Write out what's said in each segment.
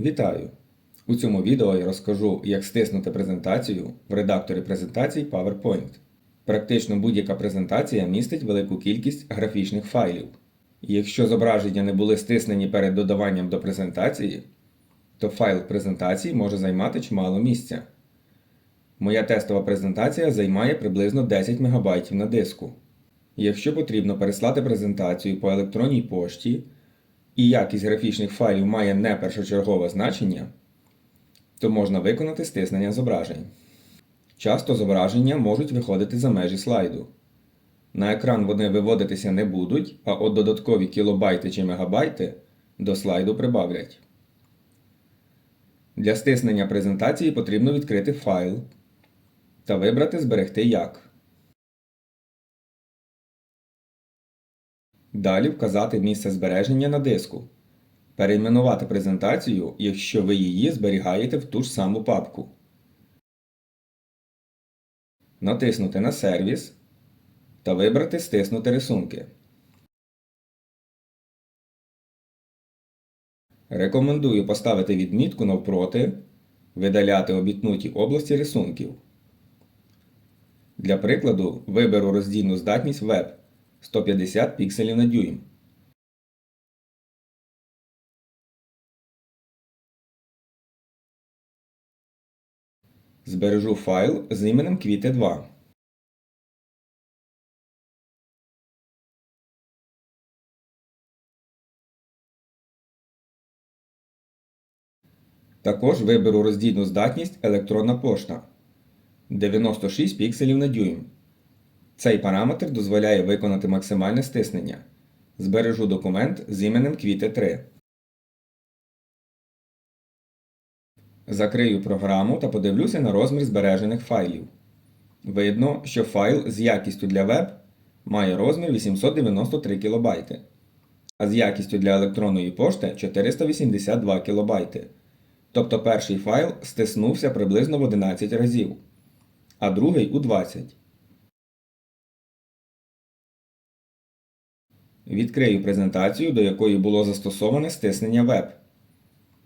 Вітаю! У цьому відео я розкажу, як стиснути презентацію в редакторі презентацій PowerPoint. Практично будь-яка презентація містить велику кількість графічних файлів. Якщо зображення не були стиснені перед додаванням до презентації, то файл презентації може займати чимало місця. Моя тестова презентація займає приблизно 10 МБ на диску. Якщо потрібно переслати презентацію по електронній пошті, і якість графічних файлів має не першочергове значення, то можна виконати стиснення зображень. Часто зображення можуть виходити за межі слайду. На екран вони виводитися не будуть, а от додаткові кілобайти чи мегабайти до слайду прибавлять. Для стиснення презентації потрібно відкрити файл та вибрати Зберегти як. Далі вказати місце збереження на диску. Перейменувати презентацію, якщо ви її зберігаєте в ту ж саму папку. Натиснути на сервіс та вибрати Стиснути рисунки. Рекомендую поставити відмітку навпроти Видаляти обітнуті області рисунків. Для прикладу виберу роздільну здатність Web 150 пікселів на дюйм. Збережу файл з іменем квіти 2. Також виберу роздільну здатність електронна пошта 96 пікселів на дюйм. Цей параметр дозволяє виконати максимальне стиснення. Збережу документ з іменем квіти 3. Закрию програму та подивлюся на розмір збережених файлів. Видно, що файл з якістю для веб має розмір 893 кБ, а з якістю для електронної пошти 482 кБ. Тобто перший файл стиснувся приблизно в 11 разів, а другий у 20. Відкрию презентацію, до якої було застосоване стиснення веб.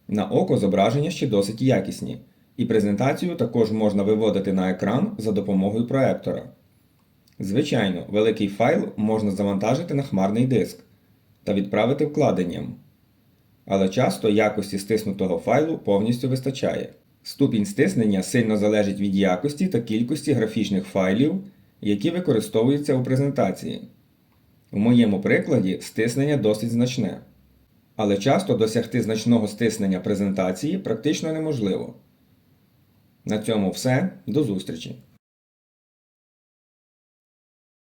На око зображення ще досить якісні, і презентацію також можна виводити на екран за допомогою проектора. Звичайно, великий файл можна завантажити на хмарний диск та відправити вкладенням. Але часто якості стиснутого файлу повністю вистачає. Ступінь стиснення сильно залежить від якості та кількості графічних файлів, які використовуються у презентації. У моєму прикладі стиснення досить значне. Але часто досягти значного стиснення презентації практично неможливо. На цьому все. До зустрічі!